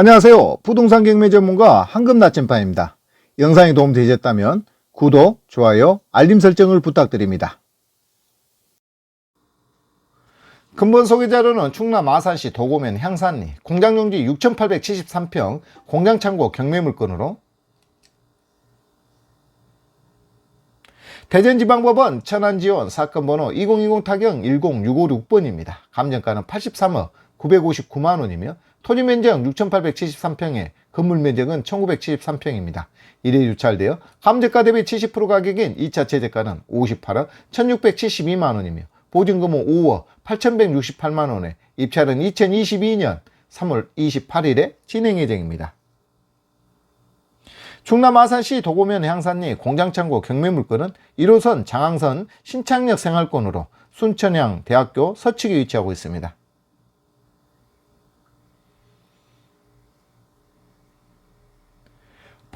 안녕하세요. 부동산 경매 전문가 황금 나침반입니다. 영상이 도움되셨다면 구독, 좋아요, 알림 설정을 부탁드립니다. 근본 소개 자료는 충남 아산시 도고면 향산리 공장용지 6,873평 공장창고 경매 물건으로 대전지방법원 천안지원 사건 번호 2020 타경 10656번입니다. 감정가는 83억 959만 원이며 토지 면적 6,873평에 건물 면적은 1,973평입니다. 1회 유찰되어 감정가 대비 70% 가격인 2차 최저가는 58억 1,672만 원이며 보증금은 5억 8,168만 원에 입찰은 2022년 3월 28일에 진행 예정입니다. 충남 아산시 도고면 향산리 공장창고 경매물건은 1호선 장항선 신창역 생활권으로 순천향 대학교 서측에 위치하고 있습니다.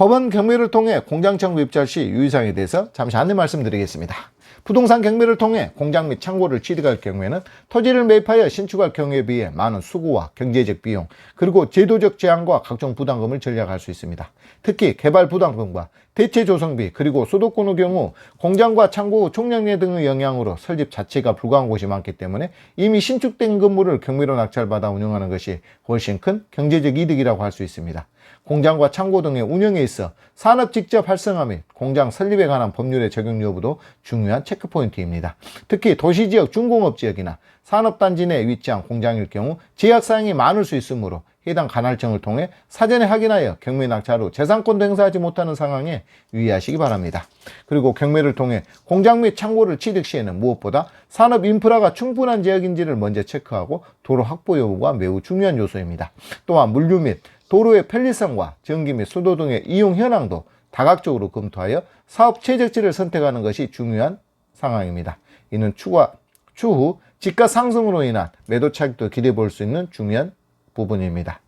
법원 경매를 통해 공장 창고 입찰 시 유의사항에 대해서 잠시 안내 말씀드리겠습니다. 부동산 경매를 통해 공장 및 창고를 취득할 경우에는 토지를 매입하여 신축할 경우에 비해 많은 수고와 경제적 비용 그리고 제도적 제한과 각종 부담금을 전략할 수 있습니다. 특히 개발 부담금과 대체 조성비 그리고 수도권의 경우 공장과 창고 총량례 등의 영향으로 설립 자체가 불가한 곳이 많기 때문에 이미 신축된 건물을 경매로 낙찰받아 운영하는 것이 훨씬 큰 경제적 이득이라고 할 수 있습니다. 공장과 창고 등의 운영에 있어 산업 직접 활성화 및 공장 설립에 관한 법률의 적용 여부도 중요한 체크포인트입니다. 특히 도시지역 중공업 지역이나 산업단지 내에 위치한 공장일 경우 제약사항이 많을 수 있으므로 해당 관할청을 통해 사전에 확인하여 경매 낙찰 후 재산권도 행사하지 못하는 상황에 유의하시기 바랍니다. 그리고 경매를 통해 공장 및 창고를 취득 시에는 무엇보다 산업 인프라가 충분한 지역인지를 먼저 체크하고 도로 확보 여부가 매우 중요한 요소입니다. 또한 물류 및 도로의 편리성과 전기 및 수도 등의 이용 현황도 다각적으로 검토하여 사업 최적지를 선택하는 것이 중요한 상황입니다. 이는 추가, 추후 집가 상승으로 인한 매도 차익도 기대해 볼 수 있는 중요한 부분입니다.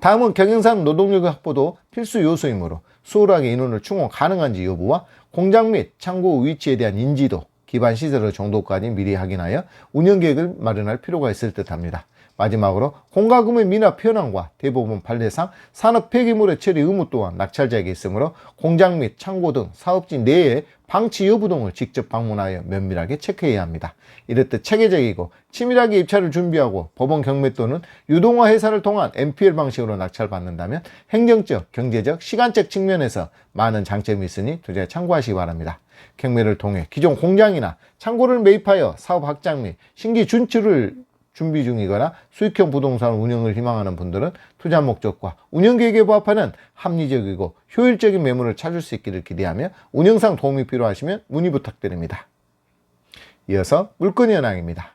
다음은 경영상 노동력 확보도 필수 요소이므로 수월하게 인원을 충원 가능한지 여부와 공장 및 창고 위치에 대한 인지도, 기반 시설의 정도까지 미리 확인하여 운영 계획을 마련할 필요가 있을 듯 합니다. 마지막으로 공과금의 미납 현황과 대부분 판례상 산업 폐기물의 처리 의무 또한 낙찰자에게 있으므로 공장 및 창고 등 사업지 내에 방치 여부 등을 직접 방문하여 면밀하게 체크해야 합니다. 이렇듯 체계적이고 치밀하게 입찰을 준비하고 법원 경매 또는 유동화 회사를 통한 MPL 방식으로 낙찰받는다면 행정적, 경제적, 시간적 측면에서 많은 장점이 있으니 투자에 참고하시기 바랍니다. 경매를 통해 기존 공장이나 창고를 매입하여 사업 확장 및 신규 준출을 준비 중이거나 수익형 부동산 운영을 희망하는 분들은 투자 목적과 운영 계획에 부합하는 합리적이고 효율적인 매물을 찾을 수 있기를 기대하며 운영상 도움이 필요하시면 문의 부탁드립니다. 이어서 물건 현황입니다.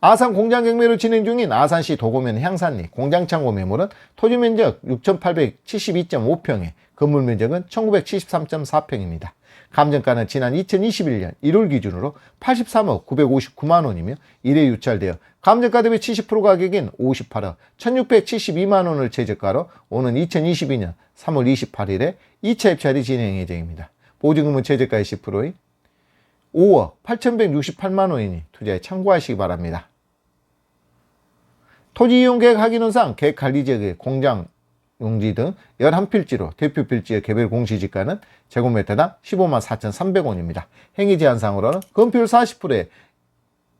아산 공장 경매로 진행 중인 아산시 도고면 향산리 공장창고 매물은 토지 면적 6,872.5평에 건물 면적은 1,973.4평입니다. 감정가는 지난 2021년 1월 기준으로 83억 959만 원이며 1회 유찰되어 감정가 대비 70% 가격인 58억 1672만 원을 최저가로 오는 2022년 3월 28일에 2차 입찰이 진행 예정입니다. 보증금은 최저가의 10%인 5억 8168만 원이니 투자에 참고하시기 바랍니다. 토지 이용 계획 확인원상 계획 관리 지역의 공장 용지 등 11필지로 대표 필지의 개별 공시지가는 제곱미터당 15만 4,300원입니다. 행위 제한상으로는 건폐율 40%에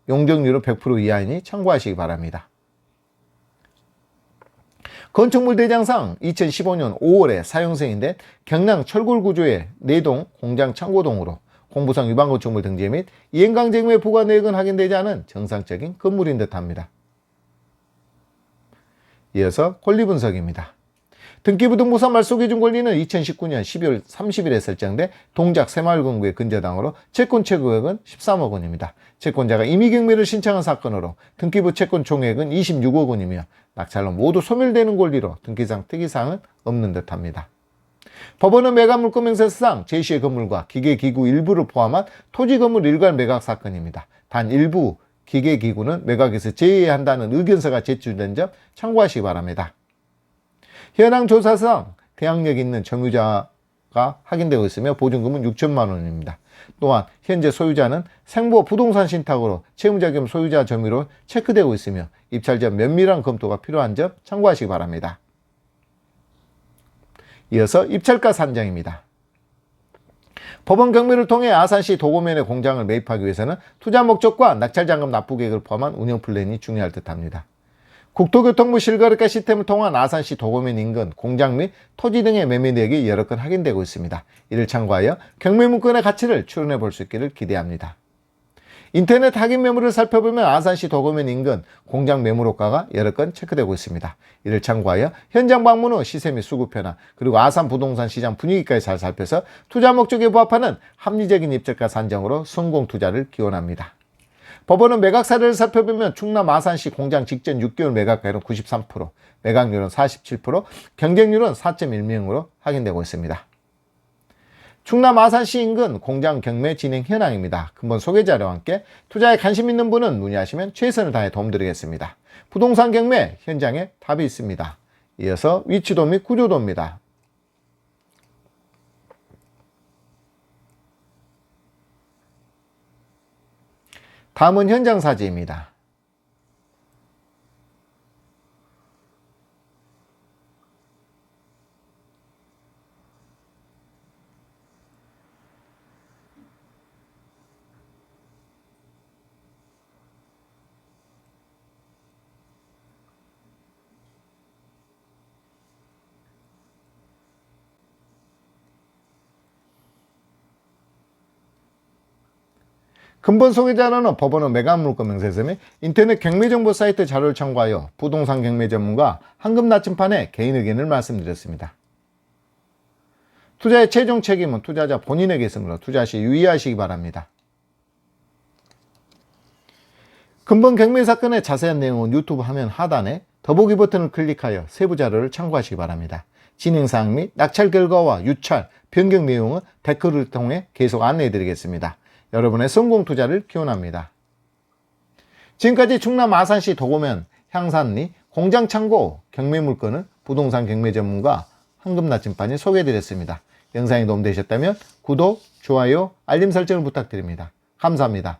용적률은 100% 이하이니 참고하시기 바랍니다. 건축물 대장상 2015년 5월에 사용승인된 경량 철골 구조의 4동 공장 창고동으로 공부상 위반 건축물 등재 및 이행강제금의 부과 내역은 확인되지 않은 정상적인 건물인 듯합니다. 이어서 권리 분석입니다. 등기부등본사 말소기준 권리는 2019년 12월 30일에 설정돼 동작 새마을금고의 근저당으로 채권 최고액은 13억 원입니다. 채권자가 임의경매를 신청한 사건으로 등기부 채권 총액은 26억 원이며 낙찰로 모두 소멸되는 권리로 등기상 특이사항은 없는 듯합니다. 법원은 매각 물권 명세서상 제시의 건물과 기계기구 일부를 포함한 토지 건물 일괄 매각 사건입니다. 단 일부 기계기구는 매각에서 제외한다는 의견서가 제출된 점 참고하시기 바랍니다. 현황 조사상 대항력 있는 점유자 매물가 확인되고 있으며 보증금은 6천만 원입니다. 또한 현재 소유자는 생보 부동산 신탁으로 채무자 겸 소유자 점유로 체크되고 있으며 입찰 전 면밀한 검토가 필요한 점 참고하시기 바랍니다. 이어서 입찰가 산정입니다. 법원 경매를 통해 아산시 도고면의 공장을 매입하기 위해서는 투자 목적과 낙찰자금 납부 계획을 포함한 운영 플랜이 중요할 듯합니다. 국토교통부 실거래가 시스템을 통한 아산시 도고면 인근 공장 및 토지 등의 매매 내역이 여러 건 확인되고 있습니다. 이를 참고하여 경매 문건의 가치를 추론해 볼 수 있기를 기대합니다. 인터넷 확인 매물을 살펴보면 아산시 도고면 인근 공장 매물 호가가 여러 건 체크되고 있습니다. 이를 참고하여 현장 방문 후 시세 및 수급 변화 그리고 아산 부동산 시장 분위기까지 잘 살펴서 투자 목적에 부합하는 합리적인 입찰가 산정으로 성공 투자를 기원합니다. 법원은 매각 사례를 살펴보면 충남 아산시 공장 직전 6개월 매각가율은 93%, 매각률은 47%, 경쟁률은 4.1명으로 확인되고 있습니다. 충남 아산시 인근 공장 경매 진행 현황입니다. 근본 소개 자료와 함께 투자에 관심 있는 분은 문의하시면 최선을 다해 도움드리겠습니다. 부동산 경매 현장에 답이 있습니다. 이어서 위치도 및 구조도입니다. 다음은 현장 사진입니다. 근본 소개자료는 법원은 매각물건 명세서 및 인터넷 경매정보 사이트 자료를 참고하여 부동산 경매 전문가 한금 나침판에 개인 의견을 말씀드렸습니다. 투자의 최종 책임은 투자자 본인에게 있으므로 투자 시 유의하시기 바랍니다. 근본 경매 사건의 자세한 내용은 유튜브 화면 하단에 더보기 버튼을 클릭하여 세부 자료를 참고하시기 바랍니다. 진행사항 및 낙찰 결과와 유찰, 변경 내용은 댓글을 통해 계속 안내해 드리겠습니다. 여러분의 성공 투자를 기원합니다. 지금까지 충남 아산시 도고면 향산리 공장 창고 경매 물건을 부동산 경매 전문가 황금나침반이 소개해 드렸습니다. 영상이 도움되셨다면 구독, 좋아요, 알림 설정을 부탁드립니다. 감사합니다.